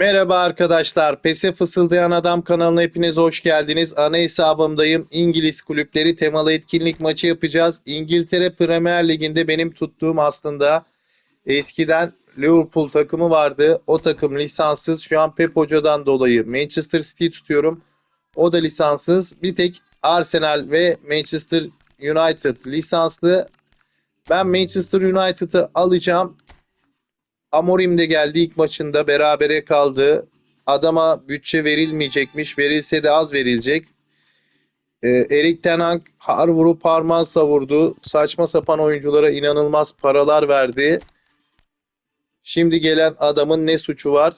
Merhaba arkadaşlar. PES'e Fısıldayan Adam kanalına hepiniz hoş geldiniz. Ana hesabımdayım. İngiliz kulüpleri temalı etkinlik maçı yapacağız. İngiltere Premier Ligi'nde benim tuttuğum aslında eskiden Liverpool takımı vardı. O takım lisanssız. Şu an Pep Hoca'dan dolayı Manchester City tutuyorum. O da lisanssız. Bir tek Arsenal ve Manchester United lisanslı. Ben Manchester United'ı alacağım. Amorim de geldi ilk maçında berabere kaldı. Adama bütçe verilmeyecekmiş. Verilse de az verilecek. Ee, Erik Ten Hag har vurup harman savurdu. Saçma sapan oyunculara inanılmaz paralar verdi. Şimdi gelen adamın ne suçu var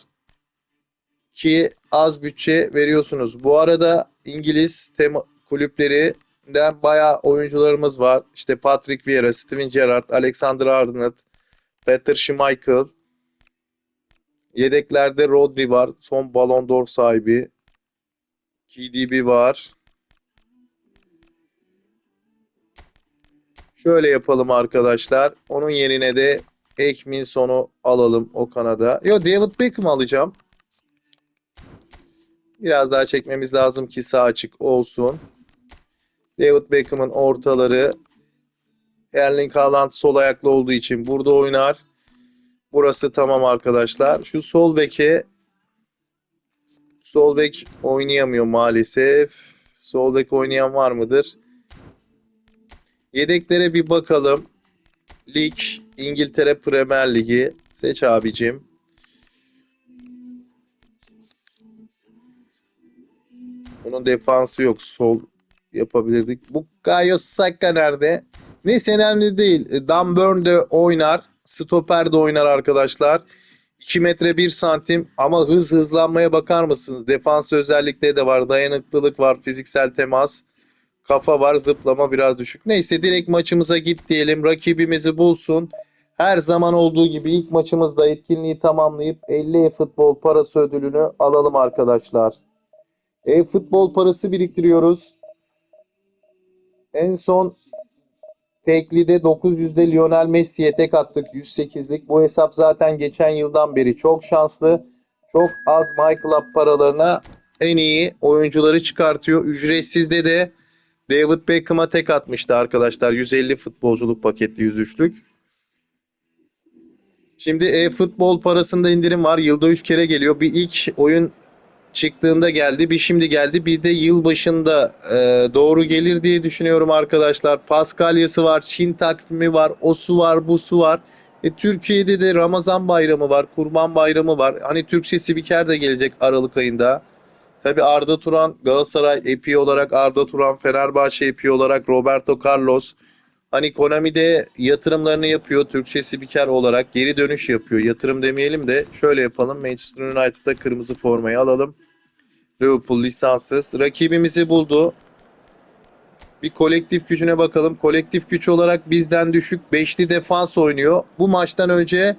ki az bütçe veriyorsunuz. Bu arada İngiliz tema kulüplerinden bayağı oyuncularımız var. İşte Patrick Vieira, Steven Gerrard, Alexander Arnold, Peter Schmeichel, Yedeklerde Rodri var. Son Ballon d'Or sahibi. KDB var. Şöyle yapalım arkadaşlar. Onun yerine de Ekmin sonu alalım o kanada. Yo David Beckham alacağım. Biraz daha çekmemiz lazım ki sağ açık olsun. David Beckham'ın ortaları Erling Haaland sol ayaklı olduğu için burada oynar. Burası tamam arkadaşlar. Şu sol beke sol bek oynayamıyor maalesef. Sol bek oynayan var mıdır? Yedeklere bir bakalım. Lig İngiltere Premier Ligi seç abicim. Bunun defansı yok. Sol yapabilirdik. Bu Gayo Saka nerede? Neyse önemli değil. Dan Burn de oynar. Stoper de oynar arkadaşlar. 2 metre 1 santim ama hız hızlanmaya bakar mısınız? Defans özellikleri de var. Dayanıklılık var. Fiziksel temas. Kafa var. Zıplama biraz düşük. Neyse direkt maçımıza git diyelim. Rakibimizi bulsun. Her zaman olduğu gibi ilk maçımızda etkinliği tamamlayıp 50 futbol parası ödülünü alalım arkadaşlar. E-futbol parası biriktiriyoruz. En son Teklide 900'de Lionel Messi'ye tek attık 108'lik. Bu hesap zaten geçen yıldan beri çok şanslı. Çok az MyClub paralarına en iyi oyuncuları çıkartıyor. Ücretsizde de David Beckham'a tek atmıştı arkadaşlar. 150 futbolculuk paketli 103'lük. Şimdi e-futbol parasında indirim var. Yılda 3 kere geliyor. Bir ilk oyun çıktığında geldi. Bir şimdi geldi. Bir de yıl başında e, doğru gelir diye düşünüyorum arkadaşlar. Paskalyası var, Çin takvimi var, o su var, bu su var. E, Türkiye'de de Ramazan bayramı var, Kurban bayramı var. Hani Türkçe spiker de gelecek Aralık ayında. Tabi Arda Turan Galatasaray epi olarak Arda Turan Fenerbahçe epi olarak Roberto Carlos hani Konami'de yatırımlarını yapıyor Türkçe spiker olarak geri dönüş yapıyor. Yatırım demeyelim de şöyle yapalım. Manchester United'da kırmızı formayı alalım. Liverpool lisanssız. Rakibimizi buldu. Bir kolektif gücüne bakalım. Kolektif güç olarak bizden düşük. Beşli defans oynuyor. Bu maçtan önce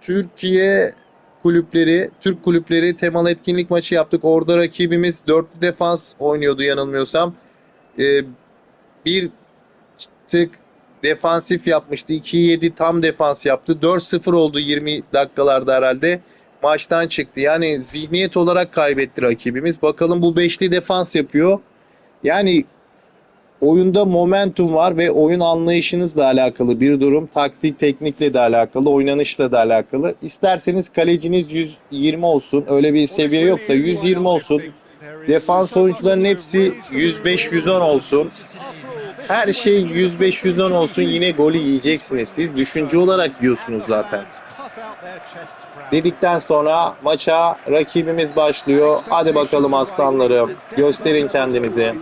Türkiye kulüpleri, Türk kulüpleri temalı etkinlik maçı yaptık. Orada rakibimiz dörtlü defans oynuyordu yanılmıyorsam. Ee, bir tık defansif yapmıştı. 2-7 tam defans yaptı. 4-0 oldu 20 dakikalarda herhalde. Maçtan çıktı. Yani zihniyet olarak kaybetti rakibimiz. Bakalım bu beşli defans yapıyor. Yani oyunda momentum var ve oyun anlayışınızla alakalı bir durum. Taktik, teknikle de alakalı, oynanışla da alakalı. İsterseniz kaleciniz 120 olsun. Öyle bir seviye yok da 120 olsun. Defans oyuncuların hepsi 105-110 olsun. Her şey 105-110 olsun yine golü yiyeceksiniz. Siz düşünce olarak yiyorsunuz zaten. Dedikten sonra maça rakibimiz başlıyor. Hadi bakalım aslanlarım. Gösterin kendinizi.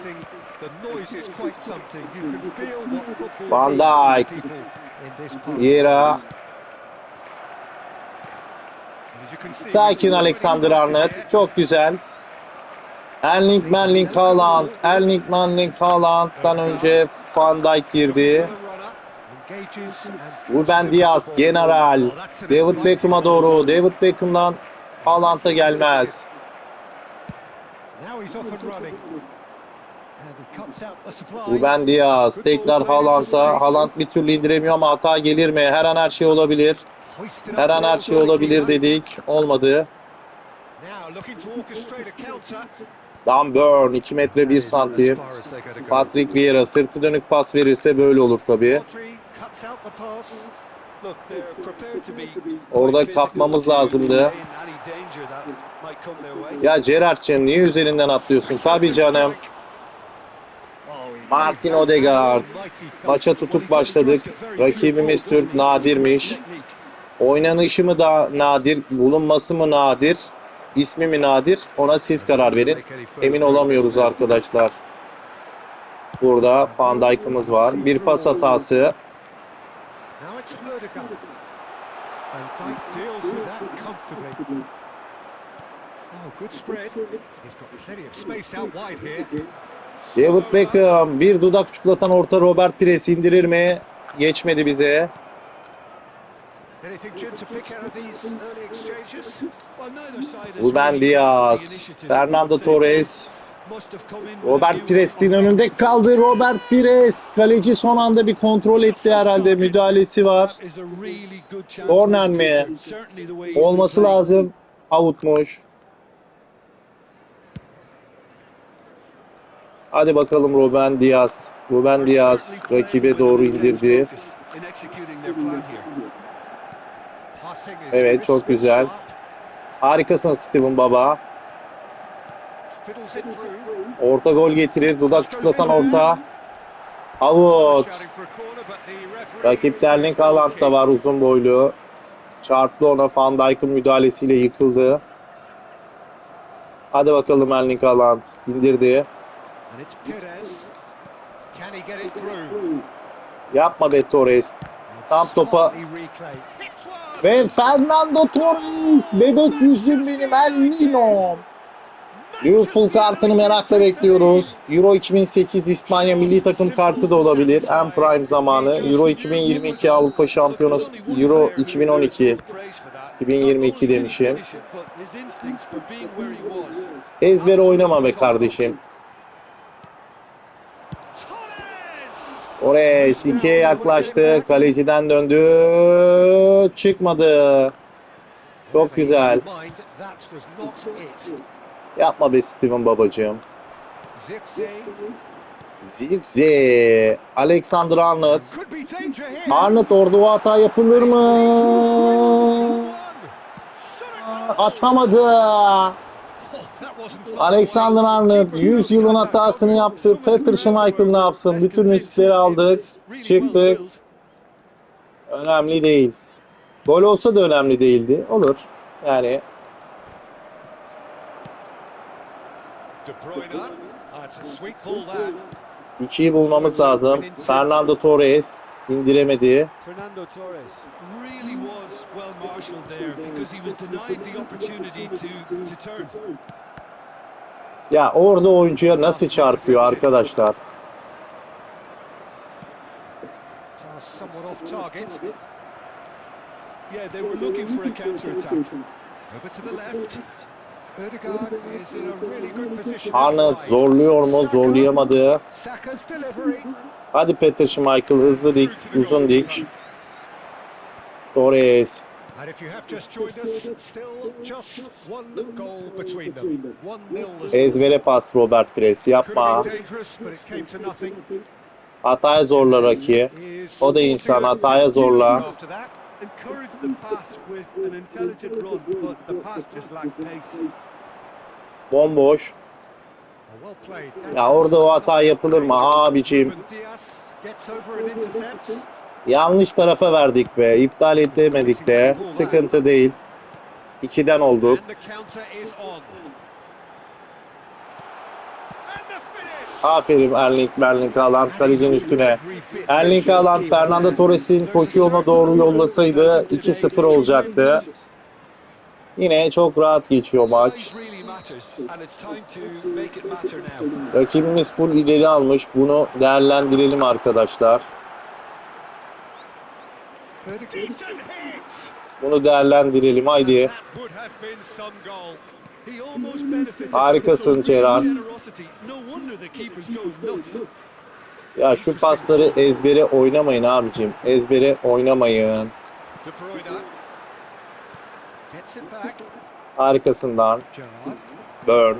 Van Dijk. Vieira. Sakin Alexander Arnold. Çok güzel. Erling Manling Haaland. Erling Manling Haaland'dan önce Van Dijk girdi. Ruben Diaz, General. David Beckham'a doğru. David Beckham'dan Haaland'a gelmez. Ruben Diaz tekrar Haaland'a. Haaland bir türlü indiremiyor ama hata gelir mi? Her an her şey olabilir. Her an her şey olabilir dedik. Olmadı. Dan Burn 2 metre 1 santim. Patrick Vieira sırtı dönük pas verirse böyle olur tabii. Orada kapmamız lazımdı. Ya Gerard'cığım niye üzerinden atlıyorsun? Tabii canım. Martin Odegaard. Maça tutup başladık. Rakibimiz Türk nadirmiş. Oynanışı mı da nadir, bulunması mı nadir, ismi mi nadir? Ona siz karar verin. Emin olamıyoruz arkadaşlar. Burada Van Dijk'ımız var. Bir pas hatası. Ødegaard. And Dijk deals with that comfortably. Oh, good spread. He's got plenty of space out wide here. David Beckham bir dudak çikolatan orta Robert Pires indirir mi? Geçmedi bize. Ruben Diaz, Fernando Torres, Robert Pires'in önünde kaldı. Robert Pires kaleci son anda bir kontrol etti herhalde müdahalesi var. Corner mi? Olması lazım. Outmuş. Hadi bakalım Ruben Diaz. Ruben Diaz rakibe doğru indirdi. Evet, çok güzel. Harikasın Steven Baba. Orta gol getirir. Dudak çikolatan orta. Out. Rakip Erling Haaland da var uzun boylu. Çarptı ona Van Dijk'ın müdahalesiyle yıkıldı. Hadi bakalım Erling Haaland indirdi. Yapma be Torres. Tam topa ve Fernando Torres bebek yüzüm benim El Nino. Liverpool kartını merakla bekliyoruz. Euro 2008 İspanya milli takım kartı da olabilir. En prime zamanı. Euro 2022 Avrupa Şampiyonası. Euro 2012. 2022 demişim. Ezbere oynama be kardeşim. Torres ikiye yaklaştı. Kaleciden döndü. Çıkmadı. Çok güzel. Yapma be Steven babacığım. Zirkzee. Alexander Arnold. Arnold orada o hata yapılır mı? Atamadı. Alexander Arnold 100 yılın hatasını yaptı. Peter Schmeichel ne yapsın? Bütün riskleri aldık. Çıktık. Önemli değil. Gol olsa da önemli değildi. Olur. Yani De Bruyne. Ah, it's a sweet ball that. İkiyi bulmamız lazım. Fernando Torres indiremedi. Fernando Torres really was well marshalled there because he was denied the opportunity to, to turn. Ya orada oyuncuya nasıl çarpıyor arkadaşlar? Somewhat off target. Yeah, they were looking for a counter attack. Over to the left. Arnold zorluyor mu? Zorlayamadı. Hadi Peter Schmeichel hızlı dik, uzun dik. Torres. And if you have just joined us, still just one goal between them. 1-0 Ezbere pas Robert Pires. Yapma. Hataya zorla Raki. O da insan, hataya zorla. Encouraged the pass with an intelligent run, but the pass just lacked pace. Bomboş. Oh. Ya orada o hata yapılır mı intercepts. Yanlış tarafa verdik be. İptal edemedik de. Sıkıntı değil. İkiden olduk. And the counter is on. And the finish. Aferin Erling Erling Haaland kalecinin üstüne. Erling Haaland Fernando Torres'in koşu yoluna doğru yollasaydı 2-0 olacaktı. Yine çok rahat geçiyor maç. Rakibimiz full ileri almış. Bunu değerlendirelim arkadaşlar. Bunu değerlendirelim haydi. Harikasın nuts. Ya şu pasları ezbere oynamayın abicim. Ezbere oynamayın. Gerrard. Burn.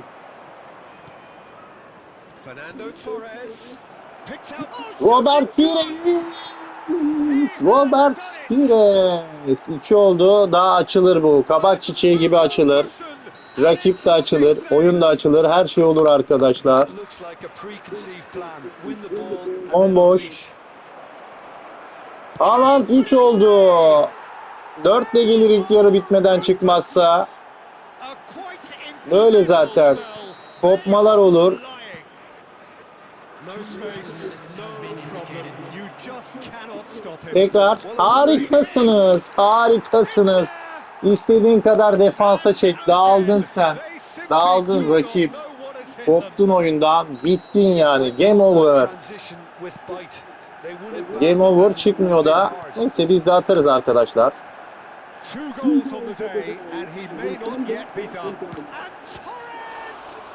Robert Pires. Robert Pires. İki oldu. Daha açılır bu. Kabak çiçeği gibi açılır. Rakip de açılır. Oyun da açılır. Her şey olur arkadaşlar. Bomboş. Haaland 3 oldu. 4 de gelir ilk yarı bitmeden çıkmazsa. Böyle zaten. Kopmalar olur. Tekrar harikasınız. Harikasınız. İstediğin kadar defansa çek. Dağıldın sen. Dağıldın rakip. Koptun oyundan. Bittin yani. Game over. Game over çıkmıyor da. Neyse biz de atarız arkadaşlar.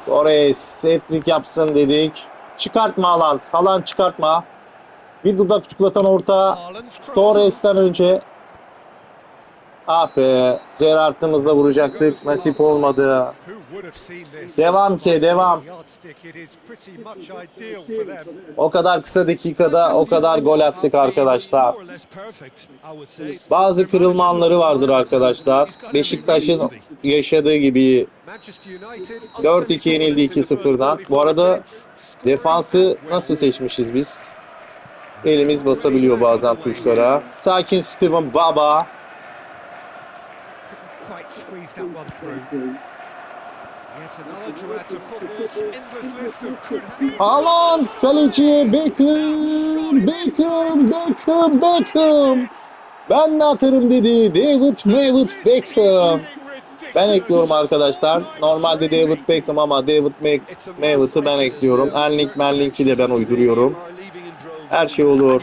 Torres! Hat-trick yapsın dedik. Çıkartma Haaland. Haaland çıkartma. Bir dudak çikolatan orta. Torres'ten önce. Ah be. Gerrard'ımızla vuracaktık. Nasip olmadı. Devam ki devam. O kadar kısa dakikada o kadar gol attık arkadaşlar. Bazı kırılma anları vardır arkadaşlar. Beşiktaş'ın yaşadığı gibi Manchester United 4-2 yenildi 2-0'dan. Bu arada defansı nasıl seçmişiz biz? Elimiz basabiliyor bazen tuşlara. Sakin Steven Baba. quite squeezed that one through. Yet another to add to football's endless list of good Haaland kaleci Beckham, Beckham, Beckham, Beckham. Ben de atarım dedi David Mavid Beckham. Ben ekliyorum arkadaşlar. Normalde David Beckham ama David Mavid'i ben ekliyorum. Erling Merling'i de ben uyduruyorum. Her şey olur.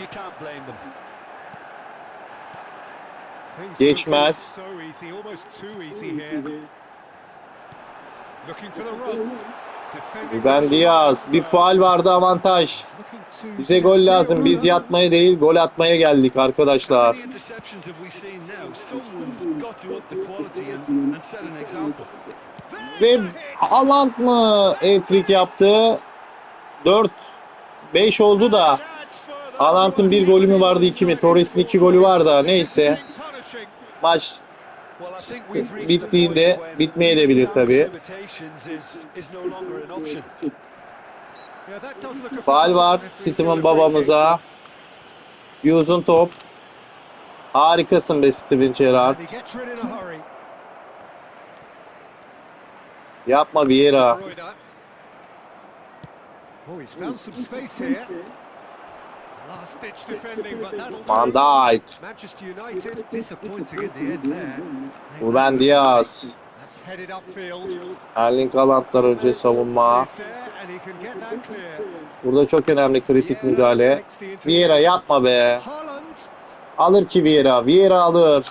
Geçmez. Easy, almost too easy here. Looking for the run. Ben Diaz. Bir faal vardı avantaj. Bize gol lazım. Biz yatmaya değil gol atmaya geldik arkadaşlar. Ve Haaland mı hat-trick yaptı? 4 5 oldu da Haaland'ın bir golü mü vardı iki mi? Torres'in iki golü var da neyse. Maç bittiğinde point when bitmeyebilir tabii. limitations is, is no longer an option. Yeah, that does look a Faal var free babamıza. Uzun top. Harikasın be Steven. Gerrard. Yapma Vieira. Oh, he's found some space here. Van. Dijk. Manchester United disappointing in the end there. They Ruben Diaz. Erling Haaland'dan önce savunma. Burada çok önemli kritik müdahale. Vieira yapma be. Alır ki Vieira. Vieira alır.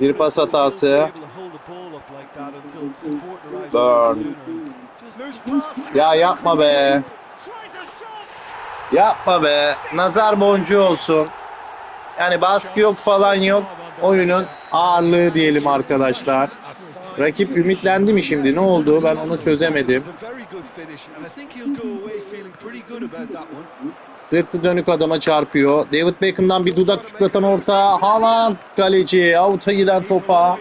Bir pas hatası. Burn. Ya yapma be. Yapma be. Nazar boncuğu olsun. Yani baskı yok falan yok. Oyunun ağırlığı diyelim arkadaşlar. Rakip ümitlendi mi şimdi? Ne oldu? Ben onu çözemedim. Sırtı dönük adama çarpıyor. David Beckham'dan bir dudak çikolatan orta. Haaland kaleci. Avuta giden topa.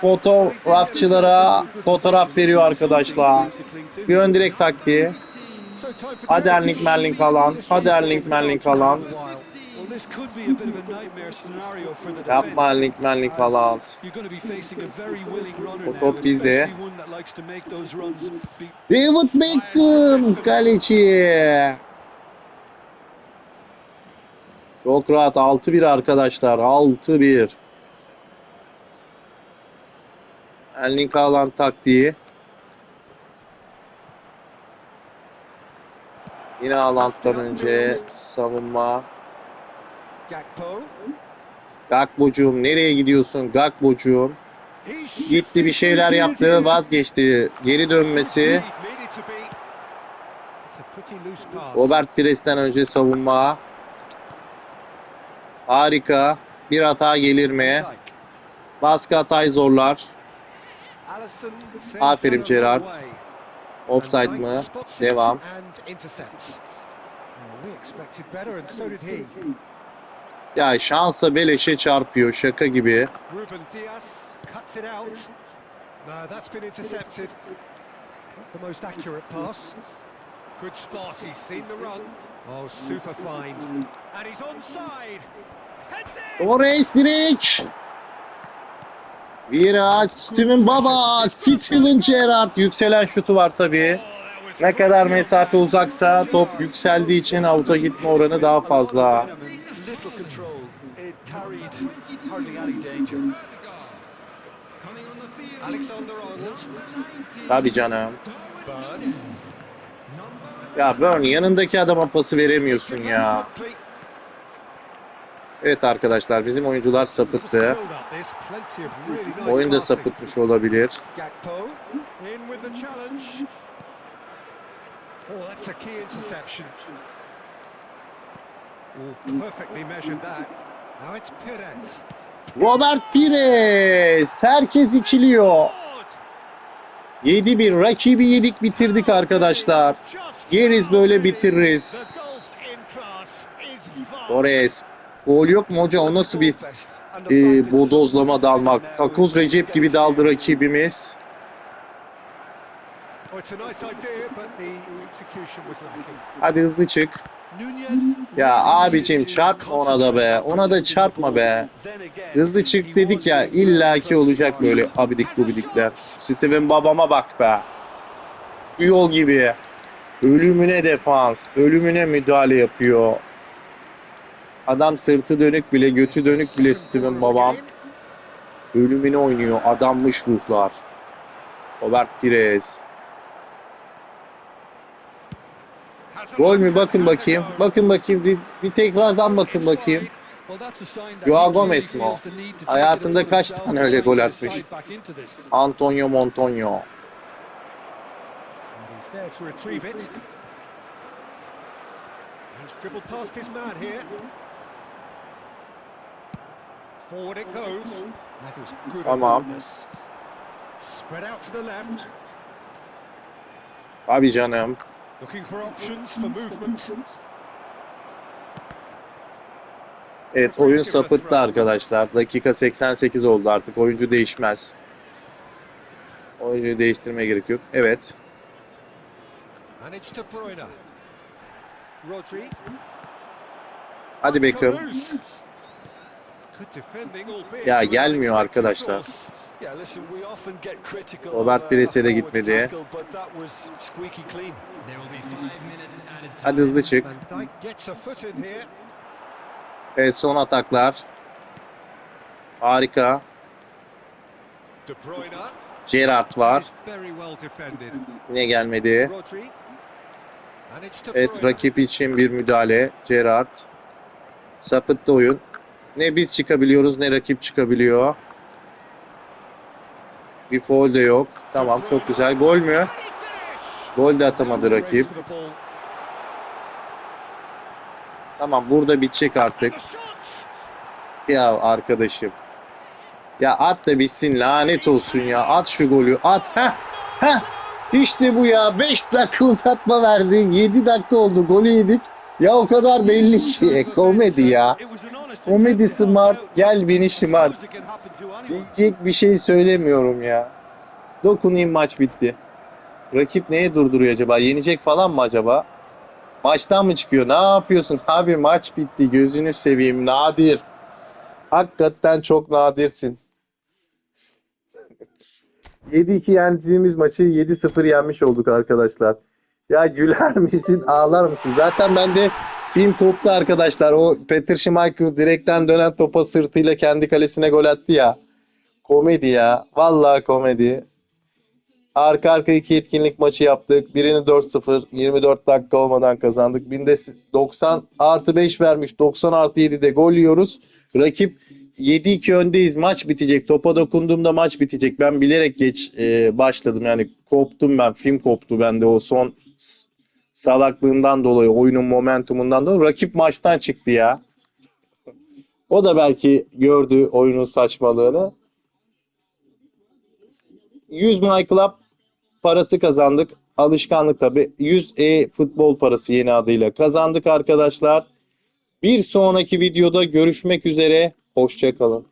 Fotoğrafçılara fotoğraf veriyor arkadaşlar. Bir ön direkt taktiği. Hadi. Erling Merling Haaland. Hadi Erling Merling Haaland. Yapma very willing runner O top bizde. David Beckham kaleci. Çok rahat 6-1 arkadaşlar. 6-1. Erling Haaland taktiği. Yine Haaland'dan önce savunma. Gakbocuğum nereye gidiyorsun Gakbocuğum? Gitti bir şeyler yaptı vazgeçti. Geri dönmesi. Robert Pires'ten önce savunma. Harika. Bir hata gelir mi? Baskı hatayı zorlar. Aferin way. Offside mı? Devam. Ya şansa beleşe çarpıyor şaka gibi. Ruben Diaz cuts it out. No, that's been intercepted. Not the most accurate pass. Good spot, he's seen the run. Oh, super find. And he's onside. Heads in! Torres direkt. Viraç, Steven Baba, Steven Gerrard yükselen şutu var tabii. Ne kadar mesafe uzaksa top yükseldiği için avuta gitme oranı daha fazla. Tabii canım. Ya Burn yanındaki adama pası veremiyorsun ya. Evet arkadaşlar bizim oyuncular sapıttı. Oyun da sapıtmış olabilir. Gakpo in with the challenge. Oh, that's a key interception. Oh, perfectly measured that. Now it's Perez. Robert Pires. Herkes ikiliyor. Good. 7-1 rakibi yedik bitirdik arkadaşlar. Yeriz böyle bitiririz. Torres. Foul yok mu hoca? O nasıl bir e, bodozlama dalmak? Takoz Recep gibi daldı rakibimiz. Oh, it's a nice idea, but the execution was lacking. Hadi hızlı çık. Ya abicim çarpma ona da be. Ona da çarpma be. Hızlı çık dedik ya illaki olacak böyle abidik gubidikler. Steven babama bak be. Bu yol gibi. Ölümüne defans, ölümüne müdahale yapıyor. Adam sırtı dönük bile, götü dönük bile Steven babam. Ölümüne oynuyor adammış ruhlar. Robert Pires. Has a Gol mü bakın bakayım. Bakın bakayım bir, bir tekrardan bakın bakayım. Joao Gomez mi o? Hayatında kaç tane öyle gol atmış? Antonio Montonio. Tamam. Abi canım. Looking for options for movement. Evet oyun sapıttı arkadaşlar. Dakika 88 oldu artık. Oyuncu değişmez. Oyuncuyu değiştirmeye gerek yok. Evet. Hadi albeit Ya gelmiyor arkadaşlar. Robert uh, Pires'e de gitmedi. forward's tackle, but that was squeaky clean. Hadi hızlı çık. Evet son ataklar. Harika. Gerrard var. Yine gelmedi. Evet rakip için bir müdahale. Gerrard. Sapıttı oyun. Ne biz çıkabiliyoruz ne rakip çıkabiliyor. Bir foul de yok. Tamam çok güzel. Gol mü? Gol de atamadı rakip. Tamam burada bitecek artık. Ya arkadaşım. Ya at da bitsin lanet olsun ya. At şu golü at. Heh. Heh. İşte bu ya. 5 dakika uzatma verdi. 7 dakika oldu. Golü yedik. Ya o kadar belli ki. Komedi ya. Komedi smart. Gel beni şımart. Diyecek bir şey söylemiyorum ya. Dokunayım maç bitti. Rakip neye durduruyor acaba? Yenecek falan mı acaba? Maçtan mı çıkıyor? Ne yapıyorsun abi? Maç bitti. Gözünü seveyim. Nadir. Hakikaten çok nadirsin. 7-2 yendiğimiz maçı 7-0 yenmiş olduk arkadaşlar. Ya güler misin, ağlar mısın? Zaten bende film koptu arkadaşlar. O Peter Schmeichel direkten dönen topa sırtıyla kendi kalesine gol attı ya. Komedi ya. Vallahi komedi. Arka arka iki etkinlik maçı yaptık. Birini 4-0, 24 dakika olmadan kazandık. Binde 90 artı 5 vermiş. 90 artı 7'de gol yiyoruz. Rakip 7-2 öndeyiz. Maç bitecek. Topa dokunduğumda maç bitecek. Ben bilerek geç e, başladım. Yani koptum ben. Film koptu bende o son salaklığından dolayı. Oyunun momentumundan dolayı. Rakip maçtan çıktı ya. O da belki gördü oyunun saçmalığını. 100 My Club parası kazandık. Alışkanlık tabi. 100 e futbol parası yeni adıyla kazandık arkadaşlar. Bir sonraki videoda görüşmek üzere. Hoşçakalın.